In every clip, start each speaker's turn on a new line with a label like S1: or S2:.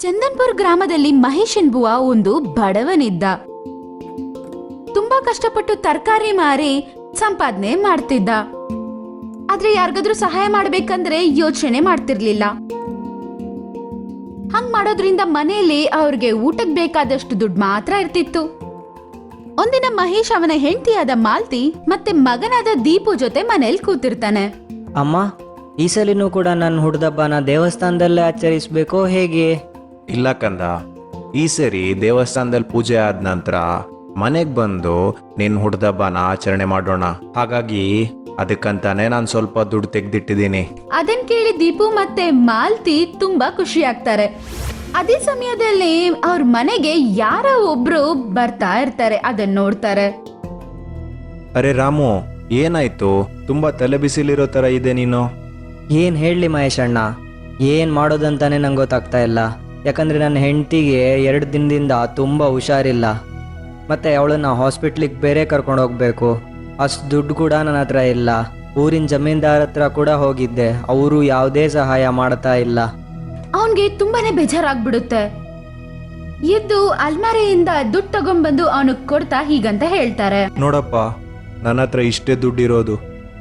S1: ಚಂದನ್ಪುರ್ ಗ್ರಾಮದಲ್ಲಿ ಮಹೇಶ್ ಎಂಬುವ ಒಂದು ಬಡವನಿದ್ದ. ತುಂಬಾ ಕಷ್ಟಪಟ್ಟು ತರಕಾರಿ ಮಾರಿ ಸಂಪಾದನೆ ಮಾಡ್ತಿದ್ದ. ಆದ್ರೆ ಯಾರಿಗಾದ್ರೂ ಸಹಾಯ ಮಾಡ್ಬೇಕಂದ್ರೆ ಯೋಚನೆ ಮಾಡ್ತಿರ್ಲಿಲ್ಲ. ಹಂಗ್ ಮಾಡೋದ್ರಿಂದ ಮನೆಯಲ್ಲಿ ಅವ್ರಿಗೆ ಊಟಕ್ಕೆ ಬೇಕಾದಷ್ಟು ದುಡ್ಡು ಮಾತ್ರ ಇರ್ತಿತ್ತು. ಒಂದಿನ ಮಹೇಶ್ ಅವನ ಹೆಂಡತಿಯಾದ ಮಾಲ್ತಿ ಮತ್ತೆ ಮಗನಾದ ದೀಪು ಜೊತೆ ಮನೇಲಿ ಕೂತಿರ್ತಾನೆ.
S2: ಅಮ್ಮ, ಈ ಸಲಿನೂ ಕೂಡ ನನ್ನ ಹುಡ್ದಬ್ಬನ ದೇವಸ್ಥಾನದಲ್ಲೇ ಆಚರಿಸ್ಬೇಕೋ ಹೇಗೆ?
S3: ಇಲ್ಲ ಕಂದ. ಈ ಸರಿ ದೇವಸ್ಥಾನದಲ್ಲಿ ಪೂಜೆ ಆದ ನಂತರ ಮನೆಗೆ ಬಂದು ನಿನ್ನ ಹುಡ್ದಬ್ಬನ ಆಚರಣೆ ಮಾಡೋಣ. ಹಾಗಾಗಿ ಅದಕ್ಕಂತಾನೆ ನಾನು ಸ್ವಲ್ಪ ದುಡ್ಡು ತೆಗೆದಿಟ್ಟಿದ್ದೀನಿ.
S1: ಅದನ್ ಕೇಳಿ ದೀಪು ಮತ್ತೆ ಮಾಲ್ತಿ ತುಂಬಾ ಖುಷಿ ಆಗ್ತಾರೆ ಅದೇ ಸಮಯದಲ್ಲಿ ಅವ್ರ ಮನೆಗೆ ಯಾರೋ ಒಬ್ರು ಬರ್ತಾ ಇರ್ತಾರೆ ಅದನ್ನ ನೋಡ್ತಾರೆ.
S3: ಅರೆ ರಾಮು ಏನಾಯ್ತು? ತುಂಬಾ ತಲೆ ಬಿಸಿಲಿರೋ ತರ ಇದೆ ನೀನು.
S2: ಏನು ಹೇಳಲಿ ಮಹೇಶ್ ಅಣ್ಣ ಏನು ಮಾಡೋದಂತಾನೆ ನಂಗೆ ಗೊತ್ತಾಗ್ತಾ ಇಲ್ಲ. ಯಾಕಂದರೆ ನನ್ನ ಹೆಂಡತಿಗೆ ಎರಡು ದಿನದಿಂದ ತುಂಬ ಹುಷಾರಿಲ್ಲ. ಮತ್ತು ಅವಳನ್ನ ಹಾಸ್ಪಿಟ್ಲಿಗೆ ಬೇರೆ ಕರ್ಕೊಂಡು ಹೋಗಬೇಕು. ಅಷ್ಟು ದುಡ್ಡು ಕೂಡ ನನ್ನ ಹತ್ರ ಇಲ್ಲ. ಊರಿನ ಜಮೀನ್ದಾರ ಹತ್ರ ಕೂಡ ಹೋಗಿದ್ದೆ. ಅವರು ಯಾವುದೇ ಸಹಾಯ ಮಾಡ್ತಾ ಇಲ್ಲ.
S1: ಅವನಿಗೆ ತುಂಬಾನೇ ಬೇಜಾರಾಗ್ಬಿಡುತ್ತೆ. ಎದ್ದು ಅಲ್ಮಾರಿಯಿಂದ ದುಡ್ಡು ತಗೊಂಡ್ಬಂದು ಅವನಿಗೆ ಕೊಡ್ತಾ ಹೀಗಂತ ಹೇಳ್ತಾರೆ.
S3: ನೋಡಪ್ಪ ನನ್ನ ಹತ್ರ ಇಷ್ಟೇ ದುಡ್ಡಿರೋದು.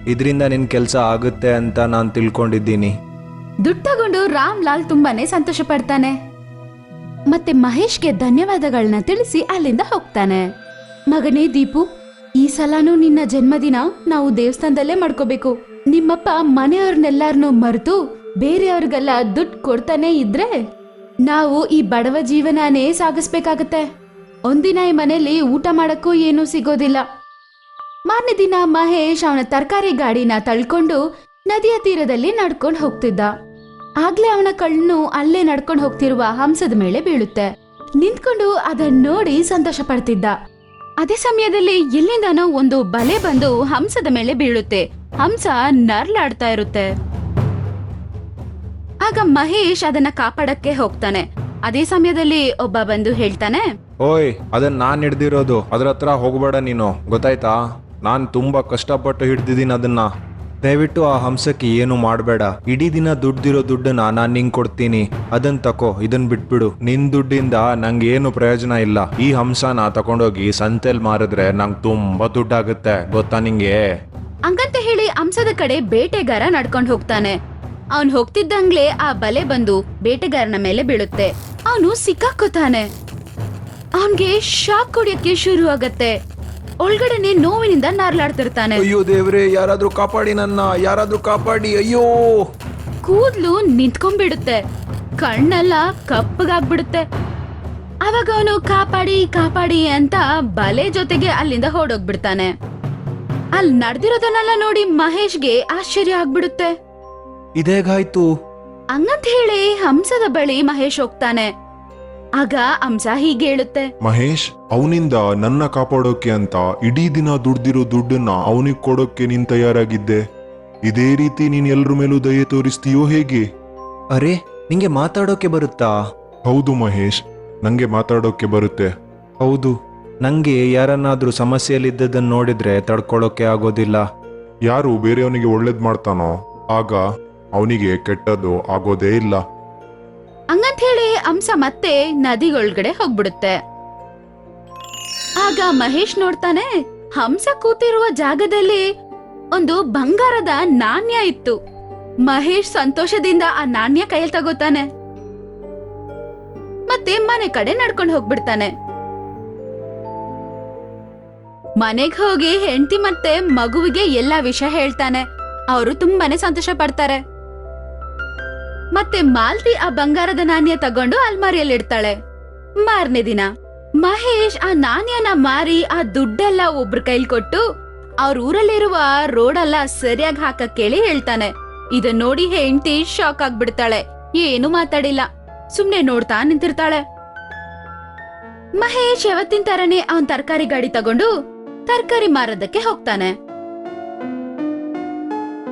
S3: ಇದರಿಂದ ನಿನ್ನ ಕೆಲಸ ಆಗುತ್ತೆ ಅಂತ ನಾನು ತಿಳ್ಕೊಂಡಿದ್ದೀನಿ.
S1: ದುಡ್ಡು ತಗೊಂಡು ರಾಮ್ ಲಾಲ್ ತುಂಬಾನೇ ಸಂತೋಷ ಪಡ್ತಾನೆ. ಮತ್ತೆ ಮಹೇಶ್ಗೆ ಧನ್ಯವಾದಗಳನ್ನ ತಿಳಿಸಿ ಅಲ್ಲಿಂದ ಹೋಗ್ತಾನೆ. ಮಗನೇ ದೀಪು, ಈ ಸಲನೂ ನಿನ್ನ ಜನ್ಮದಿನ ನಾವು ದೇವಸ್ಥಾನದಲ್ಲೇ ಮಾಡ್ಕೋಬೇಕು. ನಿಮ್ಮಪ್ಪ ಮನೆಯವ್ರನ್ನೆಲ್ಲಾರನ್ನೂ ಮರೆತು ಬೇರೆಯವ್ರಿಗೆಲ್ಲ ದುಡ್ಡು ಕೊಡ್ತಾನೆ ಇದ್ರೆ ನಾವು ಈ ಬಡವ ಜೀವನನೇ ಸಾಗಿಸ್ಬೇಕಾಗತ್ತೆ. ಒಂದಿನ ಈ ಮನೇಲಿ ಊಟ ಮಾಡಕ್ಕೂ ಏನೂ ಸಿಗೋದಿಲ್ಲ. ಮಾರನೇ ದಿನ ಮಹೇಶ್ ಅವನ ತರಕಾರಿ ಗಾಡಿನ ತಳ್ಕೊಂಡು ನದಿಯ ತೀರದಲ್ಲಿ ನಡ್ಕೊಂಡು ಹೋಗ್ತಿದ್ದ. ಆಗ್ಲೇ ಅವನ ಕಣ್ಣು ಅಲ್ಲೇ ನಡ್ಕೊಂಡು ಹೋಗ್ತಿರುವ ಹಂಸದ ಮೇಲೆ ಬೀಳುತ್ತೆ. ನಿಂತ್ಕೊಂಡು ಅದನ್ನ ನೋಡಿ ಸಂತೋಷ ಪಡ್ತಿದ್ದ. ಅದೇ ಸಮಯದಲ್ಲಿ ಎಲ್ಲಿಂದಾನೋ ಒಂದು ಬಲೆ ಬಂದು ಹಂಸದ ಮೇಲೆ ಬೀಳುತ್ತೆ. ಹಂಸ ನರ್ಲಾಡ್ತಾ ಇರುತ್ತೆ. ಆಗ ಮಹೇಶ್ ಅದನ್ನ ಕಾಪಾಡಕ್ಕೆ ಹೋಗ್ತಾನೆ. ಅದೇ ಸಮಯದಲ್ಲಿ ಒಬ್ಬ ಬಂದು ಹೇಳ್ತಾನೆ,
S3: ಓಯ್ ಅದನ್ನ ನಾನು ಹಿಡ್ದಿರೋದು. ಅದ್ರ ಹತ್ರ ಹೋಗಬೇಡ ನೀನು. ಗೊತ್ತಾಯ್ತಾ? ನಾನು ತುಂಬಾ ಕಷ್ಟಪಟ್ಟು ಹಿಡ್ದಿದ್ದೀನಿ ಅದನ್ನ. ದಯವಿಟ್ಟು ಆ ಹಂಸಕ್ಕೆ ಏನು ಮಾಡಬೇಡ. ಇಡೀ ದಿನ ದುಡ್ಡಿರೋ ದುಡ್ಡನ್ನ ನಾನು ನಿಂಗೆ ಕೊಡ್ತೀನಿ. ಅದನ್ ತಕೋ, ಇದನ್ ಬಿಟ್ಬಿಡು. ನಿನ್ ದುಡ್ಡಿಂದ ನಂಗೆ ಏನು ಪ್ರಯೋಜನ ಇಲ್ಲ. ಈ ಹಂಸನ ತಕೊಂಡೋಗಿ ಸಂತೆಲ್ ಮಾರಿದ್ರೆ ನಂಗೆ ತುಂಬಾ ದುಡ್ಡಾಗುತ್ತೆ. ಗೊತ್ತಾ ನಿಂಗೆ?
S1: ಹಂಗಂತ ಹೇಳಿ ಹಂಸದ ಕಡೆ ಬೇಟೆಗಾರ ನಡ್ಕೊಂಡು ಹೋಗ್ತಾನೆ. ಅವನ್ ಹೋಗ್ತಿದ್ದಂಗ್ಲೇ ಆ ಬಲೆ ಬಂದು ಬೇಟೆಗಾರನ ಮೇಲೆ ಬೀಳುತ್ತೆ. ಅವನು ಸಿಕ್ಕಾಕೋತಾನೆ. ಅವನ್ಗೆ ಶಾಕ್ ಕೊಡಿಯಕ್ಕೆ ಶುರು ಆಗತ್ತೆ ಒಳಗಡೆನೆ ನೋವಿನಿಂದ ನಾರ್ಲಾಡ್ತಿರ್ತಾನೆ.
S3: ಅಯ್ಯೋ ದೇವ್ರೆ ಯಾರಾದ್ರೂ ಕಾಪಾಡಿ ನನ್ನ ಯಾರಾದ್ರೂ ಕಾಪಾಡಿ ಅಯ್ಯೋ.
S1: ಕೂದ್ಲು ನಿಂತ್ಕೊಂಡ್ಬಿಡುತ್ತೆ. ಕಣ್ಣೆಲ್ಲ ಕಪ್ಪಗಾಗ್ಬಿಡುತ್ತೆ. ಅವಾಗ ಅವನು ಕಾಪಾಡಿ ಕಾಪಾಡಿ ಅಂತ ಬಲೆ ಜೊತೆಗೆ ಅಲ್ಲಿಂದ ಹೊಡೋಗ್ಬಿಡ್ತಾನೆ ಅಲ್ಲಿ ನಡೆದಿರೋದನ್ನೆಲ್ಲ ನೋಡಿ ಮಹೇಶ್ಗೆ ಆಶ್ಚರ್ಯ ಆಗ್ಬಿಡುತ್ತೆ.
S3: ಇದೇಗಾಯ್ತು?
S1: ಹಂಗಂತ ಹೇಳಿ ಹಂಸದ ಬಳಿ ಮಹೇಶ್ ಹೋಗ್ತಾನೆ. ಆಗ ಅಂಶ ಹೀಗೆ ಹೇಳುತ್ತೆ.
S4: ಮಹೇಶ್ ಅವನಿಂದ ನನ್ನ ಕಾಪಾಡೋಕೆ ಅಂತ ಇಡೀ ದಿನ ದುಡ್ದಿರೋ ದುಡ್ಡನ್ನ ಅವನಿಗೆ ಕೊಡೋಕೆ ನೀನ್ ತಯಾರಾಗಿದ್ದೆ. ಇದೇ ರೀತಿ ನೀನ್ ಎಲ್ರ ಮೇಲೂ ದಯೆ ತೋರಿಸ್ತೀಯೋ ಹೇಗೆ?
S3: ಅರೆ ನಿಂಗೆ ಮಾತಾಡೋಕೆ ಬರುತ್ತಾ?
S4: ಹೌದು ಮಹೇಶ್ ನಂಗೆ ಮಾತಾಡೋಕೆ ಬರುತ್ತೆ.
S3: ಹೌದು ನಂಗೆ ಯಾರನ್ನಾದ್ರೂ ಸಮಸ್ಯೆಯಲ್ಲಿದ್ದದನ್ನ ನೋಡಿದ್ರೆ ತಡ್ಕೊಳ್ಳೋಕೆ ಆಗೋದಿಲ್ಲ.
S4: ಯಾರು ಬೇರೆಯವನಿಗೆ ಒಳ್ಳೇದ್ ಮಾಡ್ತಾನೋ ಆಗ ಅವನಿಗೆ ಕೆಟ್ಟದ್ದು ಆಗೋದೇ ಇಲ್ಲ.
S1: ಹಂಗಂತ ಹೇಳಿ ಹಂಸ ಮತ್ತೆ ನದಿಗೊಳಗಡೆ ಹೋಗ್ಬಿಡುತ್ತೆ. ಆಗ ಮಹೇಶ್ ನೋಡ್ತಾನೆ, ಹಂಸ ಕೂತಿರುವ ಜಾಗದಲ್ಲಿ ಒಂದು ಬಂಗಾರದ ನಾಣ್ಯ ಇತ್ತು. ಮಹೇಶ್ ಸಂತೋಷದಿಂದ ಆ ನಾಣ್ಯ ಕೈಯಲ್ಲಿ ತಗೋತಾನೆ. ಮತ್ತೆ ಮನೆ ಕಡೆ ನಡ್ಕೊಂಡು ಹೋಗ್ಬಿಡ್ತಾನೆ. ಮನೆಗ್ ಹೋಗಿ ಹೆಂಡತಿ ಮತ್ತೆ ಮಗುವಿಗೆ ಎಲ್ಲಾ ವಿಷಯ ಹೇಳ್ತಾನೆ. ಅವರು ತುಂಬಾನೇ ಸಂತೋಷ ಪಡ್ತಾರೆ. ಮತ್ತೆ ಮಾಲ್ತಿ ಆ ಬಂಗಾರದ ನಾಣ್ಯ ತಗೊಂಡು ಅಲ್ಮಾರಿಯಲ್ಲಿ ಇಡ್ತಾಳೆ ಮಾರನೇ ದಿನ, ಮಹೇಶ್ ಆ ನಾಣ್ಯನ ಮಾರಿ ಆ ದುಡ್ಡೆಲ್ಲ ಒಬ್ರ ಕೈಲಿ ಕೊಟ್ಟು ಅವ್ರ ಊರಲ್ಲಿರುವ ರೋಡೆಲ್ಲ ಸರಿಯಾಗಿ ಹಾಕಕ್ ಕೇಳಿ ಹೇಳ್ತಾನೆ. ಇದನ್ ನೋಡಿ ಹೆಂಡತಿ ಶಾಕ್ ಆಗ್ಬಿಡ್ತಾಳೆ. ಏನು ಮಾತಾಡಿಲ್ಲ. ಸುಮ್ನೆ ನೋಡ್ತಾ ನಿಂತಿರ್ತಾಳೆ. ಮಹೇಶ್ ಯಾವತ್ತಿನ ತರನೇ ಅವನ್ ತರಕಾರಿ ಗಾಡಿ ತಗೊಂಡು ತರಕಾರಿ ಮಾರೋದಕ್ಕೆ ಹೋಗ್ತಾನೆ.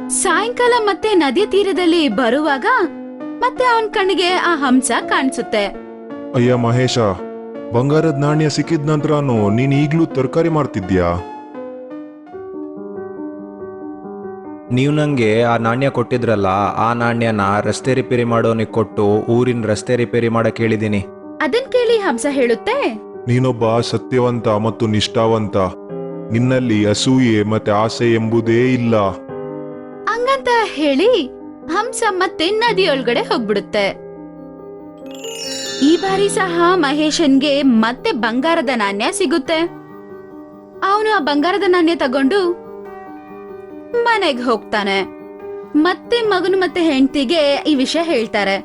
S1: ಸಾಯಂಕಾಲ ಮತ್ತೆ ನದಿ ತೀರದಲ್ಲಿ ಬರುವಾಗ ಮತ್ತೆ ಅವನ್ ಕಣ್ಣಿಗೆ ಆ ಹಂಸ ಕಾಣಿಸುತ್ತೆ.
S4: ಅಯ್ಯ ಮಹೇಶ ಬಂಗಾರದ ನಾಣ್ಯ ಸಿಕ್ಕಿದ ನಂತರ ನೀನ್ ಈಗ್ಲೂ ತರಕಾರಿ ಮಾಡ್ತಿದ್ಯಾ
S3: ನೀವು ನಂಗೆ ಆ ನಾಣ್ಯ ಕೊಟ್ಟಿದ್ರಲ್ಲ ಆ ನಾಣ್ಯನ ರಸ್ತೆ ರಿಪೇರಿ ಮಾಡೋನಿಗೆ ಕೊಟ್ಟು ಊರಿನ ರಸ್ತೆ ರಿಪೇರಿ ಮಾಡಕ್ ಹೇಳಿದೀನಿ.
S1: ಅದನ್ ಕೇಳಿ ಹಂಸ ಹೇಳುತ್ತೆ?
S4: ನೀನೊಬ್ಬ ಸತ್ಯವಂತ ಮತ್ತು ನಿಷ್ಠಾವಂತ. ನಿನ್ನಲ್ಲಿ ಅಸೂಯೆ ಮತ್ತೆ ಆಸೆ ಎಂಬುದೇ ಇಲ್ಲ.
S1: ಹಂಗಂತ ಹೇಳಿ ಹಂಸ ಮತ್ತೆ ನದಿಯೊಳಗಡೆ ಹೋಗ್ಬಿಡುತ್ತೆ. ಈ ಬಾರಿ ಸಹ ಮಹೇಶನ್ಗೆ ಮತ್ತೆ ಬಂಗಾರದ ನಾಣ್ಯ ಸಿಗುತ್ತೆ. ಅವನು ಆ ಬಂಗಾರದ ನಾಣ್ಯ ತಗೊಂಡು ಮನೆಗೆ ಹೋಗ್ತಾನೆ. ಮತ್ತೆ ಮಗನು ಮತ್ತೆ ಹೆಂಡತಿಗೆ ಈ ವಿಷಯ ಹೇಳ್ತಾರೆ.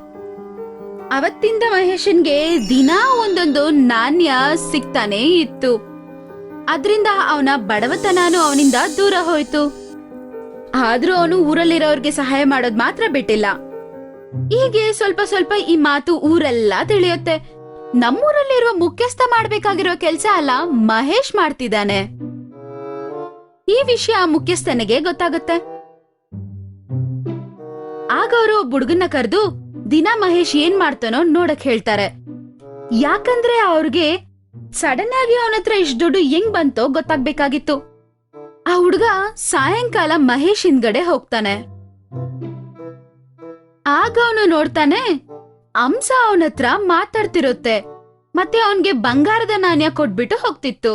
S1: ಅವತ್ತಿಂದ ಮಹೇಶನ್ಗೆ ದಿನಾ ಒಂದೊಂದು ನಾಣ್ಯ ಸಿಗ್ತಾನೆ ಇತ್ತು. ಅದರಿಂದ ಅವನ ಬಡವತನಾನು ಅವನಿಂದ ದೂರ ಹೋಯ್ತು. ಆದ್ರೂ ಅವನು ಊರಲ್ಲಿರೋರ್ಗೆ ಸಹಾಯ ಮಾಡೋದ್ ಮಾತ್ರ ಬಿಟ್ಟಿಲ್ಲ. ಹೀಗೆ ಸ್ವಲ್ಪ ಸ್ವಲ್ಪ ಈ ಮಾತು ಊರೆಲ್ಲ ತಿಳಿಯುತ್ತೆ. ನಮ್ಮೂರಲ್ಲಿರುವ ಮುಖ್ಯಸ್ಥ ಮಾಡ್ಬೇಕಾಗಿರೋ ಕೆಲ್ಸ ಅಲ್ಲ, ಮಹೇಶ್ ಮಾಡ್ತಿದ್ದಾನೆ. ಈ ವಿಷಯ ಮುಖ್ಯಸ್ಥನಿಗೆ ಗೊತ್ತಾಗುತ್ತೆ. ಆಗ ಅವರು ಬುಡ್ಗನ್ನ ಕರೆದು, ದಿನ ಮಹೇಶ್ ಏನ್ ಮಾಡ್ತಾನೋ ನೋಡಕ್ ಹೇಳ್ತಾರೆ. ಯಾಕಂದ್ರೆ ಅವ್ರಿಗೆ ಸಡನ್ ಆಗಿ ಅವನತ್ರ ಇಷ್ಟು ದುಡ್ಡು ಹೆಂಗ್ ಬಂತೋ ಗೊತ್ತಾಗ್ಬೇಕಾಗಿತ್ತು. ಆ ಹುಡುಗ ಸಾಯಂಕಾಲ ಮಹೇಶ್ ಹಿಂದ್ಗಡೆ ಹೋಗ್ತಾನೆ. ಆಗ ಅವನು ನೋಡ್ತಾನೆ ಅಂಸ ಅವನ ಹತ್ರ ಮಾತಾಡ್ತಿರುತ್ತೆ. ಮತ್ತೆ ಅವನ್ಗೆ ಬಂಗಾರದ ನಾಣ್ಯ ಕೊಟ್ಬಿಟ್ಟು ಹೋಗ್ತಿತ್ತು.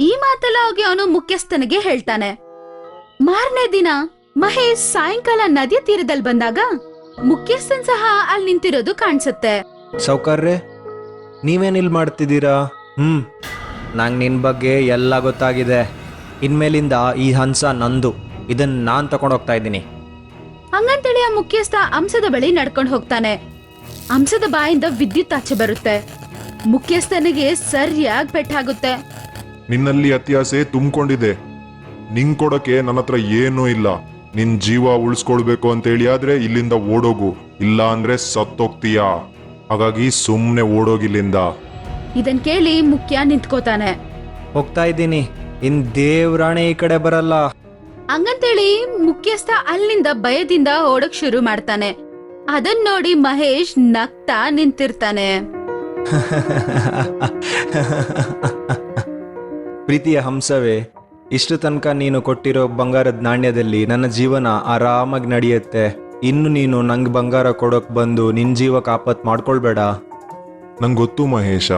S1: ಈ ಮಾತೆಲ್ಲ ಹೋಗಿ ಅವನು ಮುಖ್ಯಸ್ಥನಿಗೆ ಹೇಳ್ತಾನೆ. ಮಾರನೇ ದಿನ ಮಹೇಶ್ ಸಾಯಂಕಾಲ ನದಿಯ ತೀರದಲ್ಲಿ ಬಂದಾಗ ಮುಖ್ಯಸ್ಥನ್ ಸಹ ಅಲ್ಲಿ ನಿಂತಿರೋದು ಕಾಣಿಸುತ್ತೆ.
S3: ಸೌಕರ್ಯ ನೀವೇನಿಲ್ ಮಾಡ್ತಿದ್ದೀರಾ? ಹ್ಮ್. ನಂಗೆ ನಿನ್ನ ಬಗ್ಗೆ ಎಲ್ಲ ಗೊತ್ತಾಗಿದೆ. ಇನ್ಮೇಲಿಂದ ಈ ಹಂಸ ನಂದು. ಇದನ್ನ ನಾನು ತಗೊಂಡೋಗ್ತಾ ಇದ್ದೀನಿ.
S1: ಹಂಗಂತೇಳಿ ಆ ಮುಖ್ಯಸ್ಥ ಹಂಸದ ಬಳಿ ನಡ್ಕೊಂಡು ಹೋಗ್ತಾನೆ. ಹಂಸದ ಬಾಯಿಂದ ವಿದ್ಯುತ್ ಆಚೆ ಬರುತ್ತೆ. ಮುಖ್ಯಸ್ಥನಿಗೆ ಸರಿಯಾಗಿ ಪೆಟ್ಟಾಗುತ್ತೆ.
S4: ನಿನ್ನಲ್ಲಿ ಅತ್ಯಾಸೆ ತುಂಬಿಕೊಂಡಿದೆ. ನಿಂಗ್ ಕೊಡಕ್ಕೆ ನನ್ನ ಹತ್ರ ಏನೂ ಇಲ್ಲ. ನಿನ್ ಜೀವ ಉಳಿಸ್ಕೊಳ್ಬೇಕು ಅಂತ ಹೇಳಿ ಆದ್ರೆ ಇಲ್ಲಿಂದ ಓಡೋಗು. ಇಲ್ಲ ಅಂದ್ರೆ ಸತ್ತೋಗ್ತೀಯಾ? ಹಾಗಾಗಿ ಸುಮ್ಮನೆ ಓಡೋಗಿಲ್ಲಿಂದ
S1: ಇದನ್ ಕೇಳಿ ಮುಖ್ಯ ನಿಂತ್ಕೋತಾನೆ.
S3: ಹೋಗ್ತಾ ಇದ್ದೀನಿ. ಇನ್ ದೇವ್ರಾಣೆ ಈ ಕಡೆ ಬರಲ್ಲ.
S1: ಹಂಗಂತೇಳಿ ಮುಖ್ಯಸ್ಥ ಅಲ್ಲಿಂದ ಭಯದಿಂದ ಓಡಕ್ ಶುರು ಮಾಡ್ತಾನೆ. ಅದನ್ ನೋಡಿ ಮಹೇಶ್ ನಗ್ತಾ ನಿಂತಿರ್ತಾನೆ.
S3: ಪ್ರೀತಿಯ ಹಂಸವೇ ಇಷ್ಟು ತನಕ ನೀನು ಕೊಟ್ಟಿರೋ ಬಂಗಾರದ ನಾಣ್ಯದಲ್ಲಿ ನನ್ನ ಜೀವನ ಆರಾಮಾಗಿ ನಡೆಯುತ್ತೆ. ಇನ್ನು ನೀನು ನಂಗೆ ಬಂಗಾರ ಕೊಡೋಕ್ ಬಂದು ನಿನ್ನ ಜೀವಕ್ಕೆ ಆಪತ್ ಮಾಡ್ಕೊಳ್ಬೇಡ.
S4: ನಂಗೆ ಗೊತ್ತು ಮಹೇಶ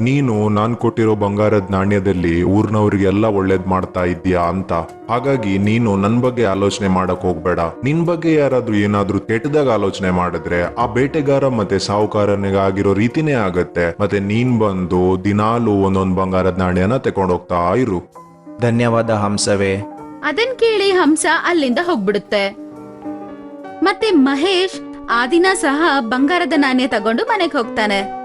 S4: ನೀನು ನಾನ್ ಕೊಟ್ಟಿರೋ ಬಂಗಾರದ ನಾಣ್ಯದಲ್ಲಿ ಊರ್ನವ್ರಿಗೆಲ್ಲ ಒಳ್ಳೇದ್ ಮಾಡ್ತಾ ಇದ್ದೀಯಾ ಅಂತ. ಹಾಗಾಗಿ ನೀನು ನನ್ ಬಗ್ಗೆ ಆಲೋಚನೆ ಮಾಡಕ್ ಹೋಗ್ಬೇಡ. ನಿನ್ ಬಗ್ಗೆ ಯಾರಾದ್ರೂ ಏನಾದ್ರೂ ಕೆಟ್ಟದಾಗ ಆಲೋಚನೆ ಮಾಡಿದ್ರೆ ಆ ಬೇಟೆಗಾರ ಮತ್ತೆ ಸಾಹುಕಾರನಿಗೆ ಆಗಿರೋ ರೀತಿನೇ ಆಗತ್ತೆ. ಮತ್ತೆ ನೀನ್ ಬಂದು ದಿನಾಲು ಒಂದೊಂದ್ ಬಂಗಾರದ ನಾಣ್ಯನ ತಗೊಂಡೋಗ್ತಾ ಇರು.
S3: ಧನ್ಯವಾದ ಹಂಸವೇ.
S1: ಅದನ್ ಕೇಳಿ ಹಂಸ ಅಲ್ಲಿಂದ ಹೋಗ್ಬಿಡುತ್ತೆ. ಮತ್ತೆ ಮಹೇಶ್ ಆ ದಿನ ಸಹ ಬಂಗಾರದ ನಾಣ್ಯ ತಗೊಂಡು ಮನೆಗೆ ಹೋಗ್ತಾನೆ.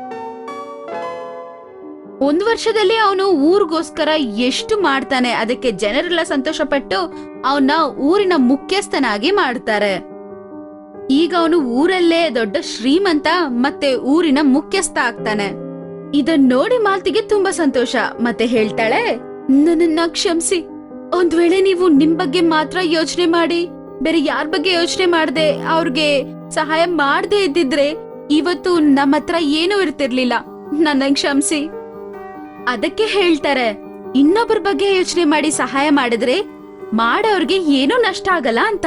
S1: ಒಂದ್ ವರ್ಷದಲ್ಲಿ ಅವನು ಊರಿಗೋಸ್ಕರ ಎಷ್ಟು ಮಾಡ್ತಾನೆ ಅದಕ್ಕೆ ಜನರೆಲ್ಲ ಸಂತೋಷಪಟ್ಟು ಅವನ್ನ ಊರಿನ ಮುಖ್ಯಸ್ಥನಾಗಿ ಮಾಡ್ತಾರೆ. ಈಗ ಅವನು ಊರಲ್ಲೇ ದೊಡ್ಡ ಶ್ರೀಮಂತ ಮತ್ತೆ ಊರಿನ ಮುಖ್ಯಸ್ಥ ಆಗ್ತಾನೆ. ಇದನ್ ನೋಡಿ ಮಾಲ್ತಿಗೆ ತುಂಬಾ ಸಂತೋಷ. ಮತ್ತೆ ಹೇಳ್ತಾಳೆ, ನನ್ನನ್ನ ಕ್ಷಮಿಸಿ. ಒಂದ್ ವೇಳೆ ನೀವು ನಿಮ್ ಬಗ್ಗೆ ಮಾತ್ರ ಯೋಚನೆ ಮಾಡಿ, ಬೇರೆ ಯಾರ ಬಗ್ಗೆ ಯೋಚನೆ ಮಾಡದೆ, ಅವ್ರಿಗೆ ಸಹಾಯ ಮಾಡದೆ ಇದ್ದಿದ್ರೆ ಇವತ್ತು ನಮ್ಮ ಹತ್ರ ಏನೂ ಇರ್ತಿರ್ಲಿಲ್ಲ. ನನ್ನ ಕ್ಷಮಿಸಿ. ಅದಕ್ಕೆ ಹೇಳ್ತಾರೆ ಇನ್ನೊಬ್ಬರ ಬಗ್ಗೆ ಯೋಚನೆ ಮಾಡಿ ಸಹಾಯ ಮಾಡಿದ್ರೆ ಮಾಡೋರ್ಗೆ ಏನೂ ನಷ್ಟ ಆಗಲ್ಲ ಅಂತ.